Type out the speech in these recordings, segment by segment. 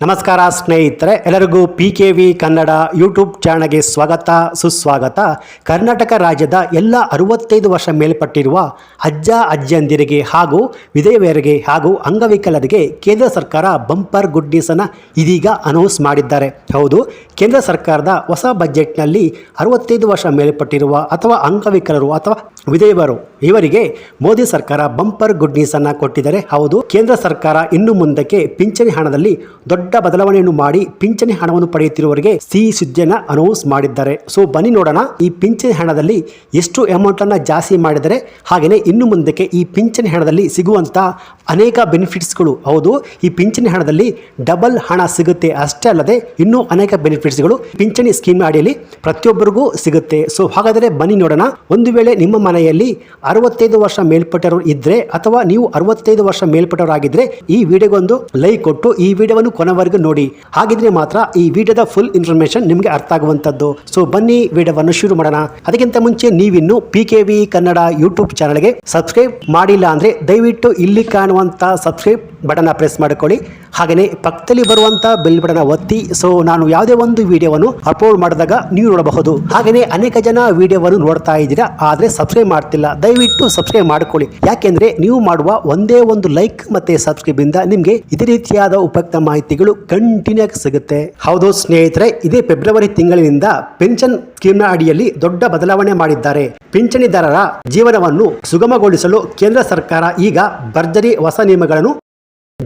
ನಮಸ್ಕಾರ ಸ್ನೇಹಿತರೆ, ಎಲ್ಲರಿಗೂ P K V Kannada YouTube ಚಾನಲ್ಗೆ ಸ್ವಾಗತ, ಸುಸ್ವಾಗತ. ಕರ್ನಾಟಕ ರಾಜ್ಯದ ಎಲ್ಲ ಅರವತ್ತೈದು ವರ್ಷ ಮೇಲ್ಪಟ್ಟಿರುವ ಅಜ್ಜ ಅಜ್ಜಿಯಂದಿರಿಗೆ ಹಾಗೂ ವಿಧವೆಯರಿಗೆ ಹಾಗೂ ಅಂಗವಿಕಲರಿಗೆ ಕೇಂದ್ರ ಸರ್ಕಾರ ಬಂಪರ್ ಗುಡ್ ನ್ಯೂಸನ್ನು ಇದೀಗ ಅನೌನ್ಸ್ ಮಾಡಿದ್ದಾರೆ. ಹೌದು, ಕೇಂದ್ರ ಸರ್ಕಾರದ ಹೊಸ ಬಜೆಟ್ನಲ್ಲಿ ಅರವತ್ತೈದು ವರ್ಷ ಮೇಲ್ಪಟ್ಟಿರುವ ಅಥವಾ ಅಂಗವಿಕಲರು ಅಥವಾ ವಿಧವೆಯರು ಇವರಿಗೆ ಮೋದಿ ಸರ್ಕಾರ ಬಂಪರ್ ಗುಡ್ ನ್ಯೂಸ್ ಅನ್ನ ಕೊಟ್ಟಿದ್ದಾರೆ. ಹೌದು, ಕೇಂದ್ರ ಸರ್ಕಾರ ಇನ್ನು ಮುಂದಕ್ಕೆ ಪಿಂಚಣಿ ಹಣದಲ್ಲಿ ದೊಡ್ಡ ಬದಲಾವಣೆಯನ್ನು ಮಾಡಿ ಪಿಂಚಣಿ ಹಣವನ್ನು ಪಡೆಯುತ್ತಿರುವವರಿಗೆ ಸಿ ಸುದ್ದಿಯನ್ನ ಅನೌನ್ಸ್ ಮಾಡಿದ್ದಾರೆ. ಸೊ ಬನ್ನಿ ನೋಡೋಣ, ಈ ಪಿಂಚಣಿ ಹಣದಲ್ಲಿ ಎಷ್ಟು ಅಮೌಂಟ್ ಅನ್ನ ಜಾಸ್ತಿ ಮಾಡಿದರೆ, ಹಾಗೆಯೇ ಇನ್ನು ಮುಂದಕ್ಕೆ ಈ ಪಿಂಚಣಿ ಹಣದಲ್ಲಿ ಸಿಗುವಂತಹ ಅನೇಕ ಬೆನಿಫಿಟ್ಸ್ಗಳು ಹೌದು, ಈ ಪಿಂಚಣಿ ಹಣದಲ್ಲಿ ಡಬಲ್ ಹಣ ಸಿಗುತ್ತೆ. ಅಷ್ಟೇ ಅಲ್ಲದೆ ಇನ್ನೂ ಅನೇಕ ಬೆನಿಫಿಟ್ಸ್ಗಳು ಪಿಂಚಣಿ ಸ್ಕೀಮ್ ಅಡಿಯಲ್ಲಿ ಪ್ರತಿಯೊಬ್ಬರಿಗೂ ಸಿಗುತ್ತೆ. ಸೊ ಹಾಗಾದರೆ ಬನ್ನಿ ನೋಡೋಣ, ಒಂದು ವೇಳೆ ನಿಮ್ಮ ಮನೆಯಲ್ಲಿ ಅರವತ್ತೈದು ವರ್ಷ ಮೇಲ್ಪಟ್ಟವರು ಇದ್ರೆ ಅಥವಾ ನೀವು ಅರವತ್ತೈದು ವರ್ಷ ಮೇಲ್ಪಟ್ಟವರಾಗಿದ್ರೆ ಈ ವಿಡಿಯೋಗೊಂದು ಲೈಕ್ ಕೊಟ್ಟು ಈ ವಿಡಿಯೋವನ್ನು ಕೊನೆವರೆಗೂ ನೋಡಿ. ಹಾಗಿದ್ರೆ ಮಾತ್ರ ಈ ವಿಡಿಯೋದ ಫುಲ್ ಇನ್ಫಾರ್ಮೇಶನ್ ನಿಮಗೆ ಅರ್ಥ ಆಗುವಂತದ್ದು ಸೊ ಬನ್ನಿ ವಿಡಿಯೋವನ್ನು ಶುರು ಮಾಡೋಣ. ಅದಕ್ಕಿಂತ ಮುಂಚೆ ನೀವಿನ್ನು P K V Kannada YouTube ಚಾನಲ್ಗೆ ಸಬ್ಸ್ಕ್ರೈಬ್ ಮಾಡಿಲ್ಲ ಅಂದ್ರೆ ದಯವಿಟ್ಟು ಇಲ್ಲಿ ಕಾಣುವಂತ ಸಬ್ಸ್ಕ್ರೈಬ್ ಬಟನ್ ಪ್ರೆಸ್ ಮಾಡಿಕೊಳ್ಳಿ. ಹಾಗೆಯೇ ಪಕ್ಕದಲ್ಲಿ ಬರುವಂಥ ಬೆಲ್ ಬಟನ್ನ ಒತ್ತಿ. ಸೊ ನಾನು ಯಾವುದೇ ಒಂದು ವಿಡಿಯೋವನ್ನು ಅಪ್ಲೋಡ್ ಮಾಡಿದಾಗ ನೀವು ನೋಡಬಹುದು. ಹಾಗೆಯೇ ಅನೇಕ ಜನ ವೀಡಿಯೋವನ್ನು ನೋಡ್ತಾ ಇದ್ದೀರಾ, ಆದರೆ ಸಬ್ಸ್ಕ್ರೈಬ್ ಮಾಡ್ತಿಲ್ಲ. ದಯವಿಟ್ಟು ಸಬ್ಸ್ಕ್ರೈಬ್ ಮಾಡಿಕೊಳ್ಳಿ. ಯಾಕೆಂದರೆ ನೀವು ಮಾಡುವ ಒಂದೇ ಒಂದು ಲೈಕ್ ಮತ್ತು ಸಬ್ಸ್ಕ್ರೈಬ್ ಇಂದ ನಿಮಗೆ ಇದೇ ರೀತಿಯಾದ ಉಪಯುಕ್ತ ಮಾಹಿತಿಗಳು ಕಂಟಿನ್ಯೂ ಆಗಿ ಸಿಗುತ್ತೆ. ಹೌದು ಸ್ನೇಹಿತರೆ, ಇದೇ ಫೆಬ್ರವರಿ ತಿಂಗಳಿನಿಂದ ಪೆನ್ಷನ್ ಸ್ಕೀಮ್ನ ಅಡಿಯಲ್ಲಿ ದೊಡ್ಡ ಬದಲಾವಣೆ ಮಾಡಿದ್ದಾರೆ. ಪಿಂಚಣಿದಾರರ ಜೀವನವನ್ನು ಸುಗಮಗೊಳಿಸಲು ಕೇಂದ್ರ ಸರ್ಕಾರ ಈಗ ಭರ್ಜರಿ ಹೊಸ ನಿಯಮಗಳನ್ನು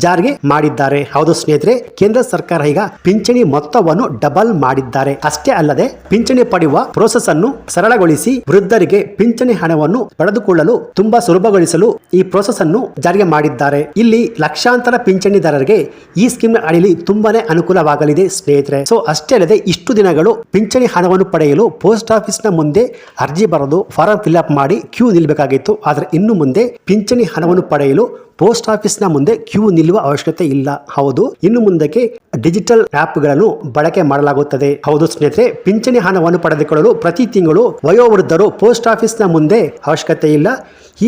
ಜಾರಿಗೆ ಮಾಡಿದ್ದಾರೆ. ಹೌದು ಸ್ನೇಹಿತರೆ, ಕೇಂದ್ರ ಸರ್ಕಾರ ಈಗ ಪಿಂಚಣಿ ಮೊತ್ತವನ್ನು ಡಬಲ್ ಮಾಡಿದ್ದಾರೆ. ಅಷ್ಟೇ ಅಲ್ಲದೆ, ಪಿಂಚಣಿ ಪಡೆಯುವ ಪ್ರೋಸೆಸ್ ಅನ್ನು ಸರಳಗೊಳಿಸಿ ವೃದ್ಧರಿಗೆ ಪಿಂಚಣಿ ಹಣವನ್ನು ಪಡೆದುಕೊಳ್ಳಲು ತುಂಬಾ ಸುಲಭಗೊಳಿಸಲು ಈ ಪ್ರೋಸೆಸ್ ಅನ್ನು ಜಾರಿಗೆ ಮಾಡಿದ್ದಾರೆ. ಇಲ್ಲಿ ಲಕ್ಷಾಂತರ ಪಿಂಚಣಿದಾರರಿಗೆ ಈ ಸ್ಕೀಮ್ ಅಡಿಯಲ್ಲಿ ತುಂಬಾನೇ ಅನುಕೂಲವಾಗಲಿದೆ ಸ್ನೇಹಿತರೆ. ಸೊ ಅಷ್ಟೇ ಅಲ್ಲದೆ, ಇಷ್ಟು ದಿನಗಳು ಪಿಂಚಣಿ ಹಣವನ್ನು ಪಡೆಯಲು ಪೋಸ್ಟ್ ಆಫೀಸ್ನ ಮುಂದೆ ಅರ್ಜಿ ಬರೆದು ಫಾರಂ ಫಿಲ್ ಅಪ್ ಮಾಡಿ ಕ್ಯೂ ನಿಲ್ಬೇಕಾಗಿತ್ತು. ಆದರೆ ಇನ್ನು ಮುಂದೆ ಪಿಂಚಣಿ ಹಣವನ್ನು ಪಡೆಯಲು ಪೋಸ್ಟ್ ಆಫೀಸ್ನ ಮುಂದೆ ಕ್ಯೂ ನಿಲ್ಲುವ ಅವಶ್ಯಕತೆ ಇಲ್ಲ. ಹೌದು, ಇನ್ನು ಮುಂದಕ್ಕೆ ಡಿಜಿಟಲ್ ಆ್ಯಪ್ಗಳನ್ನು ಬಳಕೆ ಮಾಡಲಾಗುತ್ತದೆ. ಹೌದು ಸ್ನೇಹಿತರೆ, ಪಿಂಚಣಿ ಹಣವನ್ನು ಪಡೆದುಕೊಳ್ಳಲು ಪ್ರತಿ ತಿಂಗಳು ವಯೋವೃದ್ಧರು ಪೋಸ್ಟ್ ಆಫೀಸ್ನ ಮುಂದೆ ಅವಶ್ಯಕತೆ ಇಲ್ಲ.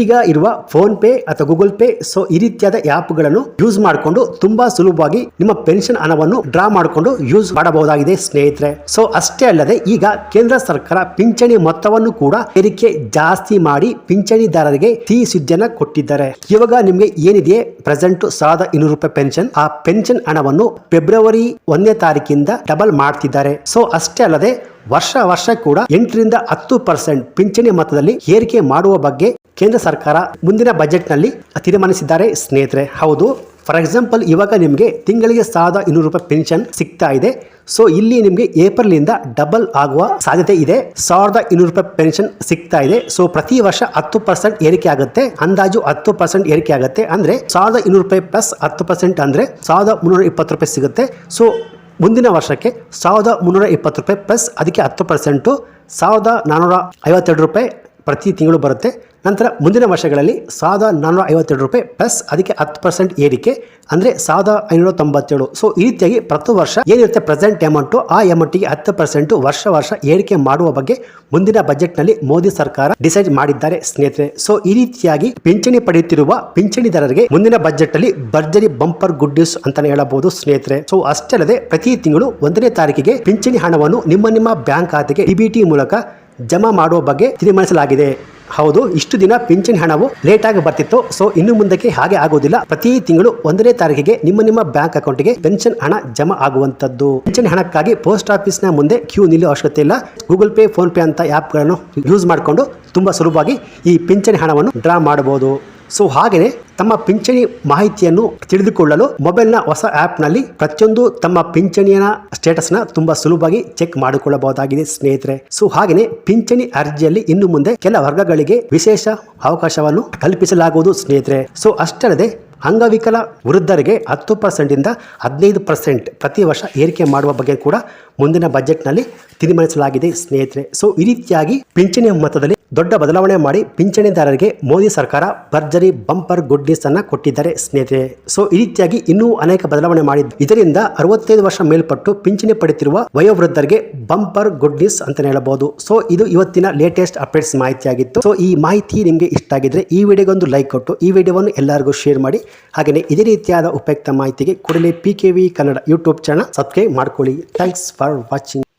ಈಗ ಇರುವ ಫೋನ್ ಪೇ ಅಥವಾ ಗೂಗಲ್ ಪೇ, ಸೊ ಈ ರೀತಿಯಾದ ಆ್ಯಪ್ಗಳನ್ನು ಯೂಸ್ ಮಾಡಿಕೊಂಡು ತುಂಬಾ ಸುಲಭವಾಗಿ ನಿಮ್ಮ ಪೆನ್ಷನ್ ಹಣವನ್ನು ಡ್ರಾ ಮಾಡಿಕೊಂಡು ಯೂಸ್ ಮಾಡಬಹುದಾಗಿದೆ ಸ್ನೇಹಿತರೆ. ಸೊ ಅಷ್ಟೇ ಅಲ್ಲದೆ, ಈಗ ಕೇಂದ್ರ ಸರ್ಕಾರ ಪಿಂಚಣಿ ಮೊತ್ತವನ್ನು ಕೂಡ ಏರಿಕೆ ಜಾಸ್ತಿ ಮಾಡಿ ಪಿಂಚಣಿದಾರರಿಗೆ ಸಿಹಿ ಸುದ್ದಿಯನ್ನ ಕೊಟ್ಟಿದ್ದಾರೆ. ಇವಾಗ ನಿಮಗೆ ಏನಿದೆ ಪ್ರೆಸೆಂಟ್ ಸಾವಿರದ ಇನ್ನೂರು ರೂಪಾಯಿ ಪೆನ್ಷನ್ ಆ ಪೆನ್ಷನ್ ಹಣವನ್ನು ಫೆಬ್ರವರಿ ಒಂದನೇ ತಾರೀಕಿಂದ ಡಬಲ್ ಮಾಡ್ತಿದ್ದಾರೆ. ಸೊ ಅಷ್ಟೇ ಅಲ್ಲದೆ ವರ್ಷ ವರ್ಷ ಕೂಡ ಎಂಟರಿಂದ ಹತ್ತು ಪರ್ಸೆಂಟ್ ಪಿಂಚಣಿ ಮೊತ್ತದಲ್ಲಿ ಏರಿಕೆ ಮಾಡುವ ಬಗ್ಗೆ ಕೇಂದ್ರ ಸರ್ಕಾರ ಮುಂದಿನ ಬಜೆಟ್ನಲ್ಲಿ ತೀರ್ಮಾನಿಸಿದ್ದಾರೆ ಸ್ನೇಹಿತರೆ. ಹೌದು ಫಾರ್ ಎಕ್ಸಾಂಪಲ್ ಇವಾಗ ನಿಮಗೆ ತಿಂಗಳಿಗೆ ಸಾವಿರದ ಇನ್ನೂರು ರೂಪಾಯಿ ಪೆನ್ಷನ್ ಸಿಗ್ತಾ ಇದೆ. ಸೊ ಇಲ್ಲಿ ನಿಮಗೆ ಏಪ್ರಿಲ್ ಇಂದ ಡಬಲ್ ಆಗುವ ಸಾಧ್ಯತೆ ಇದೆ. ಸಾವಿರದ ಇನ್ನೂರು ರೂಪಾಯಿ ಪೆನ್ಷನ್ ಸಿಗ್ತಾ ಇದೆ. ಸೊ ಪ್ರತಿ ವರ್ಷ ಹತ್ತು ಪರ್ಸೆಂಟ್ ಏರಿಕೆ ಆಗುತ್ತೆ. ಅಂದಾಜು ಹತ್ತು ಪರ್ಸೆಂಟ್ ಏರಿಕೆ ಆಗುತ್ತೆ. ಅಂದ್ರೆ ಸಾವಿರದ ಇನ್ನೂರು ರೂಪಾಯಿ ಪ್ಲಸ್ ಹತ್ತು ಪರ್ಸೆಂಟ್ ಅಂದ್ರೆ ಸಾವಿರದ ಮುನ್ನೂರ ಇಪ್ಪತ್ತು ರೂಪಾಯಿ ಸಿಗುತ್ತೆ. ಸೊ ಮುಂದಿನ ವರ್ಷಕ್ಕೆ ಸಾವಿರದ ಮುನ್ನೂರ ಇಪ್ಪತ್ತು ರೂಪಾಯಿ ಪ್ಲಸ್ ಅದಕ್ಕೆ ಹತ್ತು ಪರ್ಸೆಂಟು ಸಾವಿರದ ನಾನ್ನೂರ ಐವತ್ತೆರಡು ರೂಪಾಯಿ ಪ್ರತಿ ತಿಂಗಳು ಬರುತ್ತೆ. ನಂತರ ಮುಂದಿನ ವರ್ಷಗಳಲ್ಲಿ ಸಾವಿರದ ನಾನ್ನೂರ ಐವತ್ತೆರಡು ರೂಪಾಯಿ ಪ್ಲಸ್ ಅದಕ್ಕೆ ಹತ್ತು ಪರ್ಸೆಂಟ್ ಏರಿಕೆ, ಅಂದರೆ ಸಾವಿರದ ಐನೂರ ತೊಂಬತ್ತೇಳು ಸೊ ಈ ರೀತಿಯಾಗಿ ಪ್ರತಿ ವರ್ಷ ಏನಿರುತ್ತೆ ಪ್ರೆಸೆಂಟ್ ಅಮೌಂಟು ಆ ಅಮೌಂಟಿಗೆ ಹತ್ತು ಪರ್ಸೆಂಟು ವರ್ಷ ವರ್ಷ ಏರಿಕೆ ಮಾಡುವ ಬಗ್ಗೆ ಮುಂದಿನ ಬಜೆಟ್ನಲ್ಲಿ ಮೋದಿ ಸರ್ಕಾರ ಡಿಸೈಡ್ ಮಾಡಿದ್ದಾರೆ, ಸ್ನೇಹಿತರೆ. ಸೊ ಈ ರೀತಿಯಾಗಿ ಪಿಂಚಣಿ ಪಡೆಯುತ್ತಿರುವ ಪಿಂಚಣಿದಾರರಿಗೆ ಮುಂದಿನ ಬಜೆಟ್ ಅಲ್ಲಿ ಭರ್ಜರಿ ಬಂಪರ್ ಗುಡ್ ನ್ಯೂಸ್ ಅಂತಾನೆ ಹೇಳಬಹುದು, ಸ್ನೇಹಿತರೆ. ಸೊ ಅಷ್ಟಲ್ಲದೆ ಪ್ರತಿ ತಿಂಗಳು ಒಂದನೇ ತಾರೀಕಿಗೆ ಪಿಂಚಣಿ ಹಣವನ್ನು ನಿಮ್ಮ ನಿಮ್ಮ ಬ್ಯಾಂಕ್ ಖಾತೆಗೆ ಡಿಬಿಟಿ ಮೂಲಕ ಜಮಾ ಮಾಡುವ ಬಗ್ಗೆ ತೀರ್ಮಾನಿಸಲಾಗಿದೆ. ಹೌದು, ಇಷ್ಟು ದಿನ ಪಿಂಚಣಿ ಹಣವು ಲೇಟ್ ಆಗಿ ಬರ್ತಿತ್ತು ಸೊ ಇನ್ನು ಮುಂದಕ್ಕೆ ಹಾಗೆ ಆಗೋದಿಲ್ಲ ಪ್ರತಿ ತಿಂಗಳು ಒಂದನೇ ತಾರೀಕಿಗೆ ನಿಮ್ಮ ನಿಮ್ಮ ಬ್ಯಾಂಕ್ ಅಕೌಂಟ್ಗೆ ಪೆನ್ಷನ್ ಹಣ ಜಮಾ ಆಗುವಂತದ್ದು ಪಿಂಚಣಿ ಹಣಕ್ಕಾಗಿ ಪೋಸ್ಟ್ ಆಫೀಸ್ನ ಮುಂದೆ ಕ್ಯೂ ನಿಲ್ಲುವ ಅವಶ್ಯಕತೆ ಇಲ್ಲ. ಗೂಗಲ್ ಪೇ, ಫೋನ್ ಪೇ ಅಂತ ಆ್ಯಪ್ಗಳನ್ನು ಯೂಸ್ ಮಾಡಿಕೊಂಡು ತುಂಬಾ ಸುಲಭವಾಗಿ ಈ ಪಿಂಚಣಿ ಹಣವನ್ನು ಡ್ರಾ ಮಾಡಬಹುದು. ಸೊ ಹಾಗೆಯೇ ತಮ್ಮ ಪಿಂಚಣಿ ಮಾಹಿತಿಯನ್ನು ತಿಳಿದುಕೊಳ್ಳಲು ಮೊಬೈಲ್ನ ಹೊಸ ಆ್ಯಪ್ನಲ್ಲಿ ಪ್ರತಿಯೊಂದು ತಮ್ಮ ಪಿಂಚಣಿಯ ಸ್ಟೇಟಸ್ನ ತುಂಬಾ ಸುಲಭವಾಗಿ ಚೆಕ್ ಮಾಡಿಕೊಳ್ಳಬಹುದಾಗಿದೆ ಸ್ನೇಹಿತರೆ. ಸೊ ಹಾಗೆಯೇ ಪಿಂಚಣಿ ಅರ್ಜಿಯಲ್ಲಿ ಇನ್ನು ಮುಂದೆ ಕೆಲ ವರ್ಗಗಳಿಗೆ ವಿಶೇಷ ಅವಕಾಶವನ್ನು ಕಲ್ಪಿಸಲಾಗುವುದು ಸ್ನೇಹಿತರೆ. ಸೊ ಅಷ್ಟಲ್ಲದೆ ಅಂಗವಿಕಲ ವೃದ್ಧರಿಗೆ ಹತ್ತು ಪರ್ಸೆಂಟಿಂದ ಹದಿನೈದು ಪರ್ಸೆಂಟ್ ಪ್ರತಿ ವರ್ಷ ಏರಿಕೆ ಮಾಡುವ ಬಗ್ಗೆ ಕೂಡ ಮುಂದಿನ ಬಜೆಟ್ನಲ್ಲಿ ತೀರ್ಮಾನಿಸಲಾಗಿದೆ ಸ್ನೇಹಿತರೆ. ಸೊ ಈ ರೀತಿಯಾಗಿ ಪಿಂಚಣಿ ಮೊತ್ತದಲ್ಲಿ ದೊಡ್ಡ ಬದಲಾವಣೆ ಮಾಡಿ ಪಿಂಚಣಿದಾರರಿಗೆ ಮೋದಿ ಸರ್ಕಾರ ಭರ್ಜರಿ ಬಂಪರ್ ಗುಡ್ ನ್ಯೂಸ್ ಅನ್ನ ಕೊಟ್ಟಿದ್ದಾರೆ ಸ್ನೇಹಿತರೆ. ಸೊ, ಈ ರೀತಿಯಾಗಿ ಇನ್ನೂ ಅನೇಕ ಬದಲಾವಣೆ ಮಾಡಿದ್ದು ಇದರಿಂದ ಅರವತ್ತೈದು ವರ್ಷ ಮೇಲ್ಪಟ್ಟು ಪಿಂಚಣಿ ಪಡೆಯುತ್ತಿರುವ ವಯೋವೃದ್ಧರಿಗೆ ಬಂಪರ್ ಗುಡ್ ನ್ಯೂಸ್ ಅಂತ ಹೇಳಬಹುದು. ಸೊ, ಇದು ಇವತ್ತಿನ ಲೇಟೆಸ್ಟ್ ಅಪ್ಡೇಟ್ಸ್ ಮಾಹಿತಿಯಾಗಿತ್ತು. ಸೊ, ಈ ಮಾಹಿತಿ ನಿಮಗೆ ಇಷ್ಟ ಆಗಿದ್ರೆ ಈ ವಿಡಿಯೋಗೊಂದು ಲೈಕ್ ಕೊಟ್ಟು ಈ ವಿಡಿಯೋವನ್ನು ಎಲ್ಲರಿಗೂ ಶೇರ್ ಮಾಡಿ. ಹಾಗೆಯೇ ಇದೇ ರೀತಿಯಾದ ಉಪಯುಕ್ತ ಮಾಹಿತಿಗೆ ಕೂಡಲೇ P Kannada YouTube channel subscribe ಮಾಡ್ಕೊಳ್ಳಿ. Thanks for watching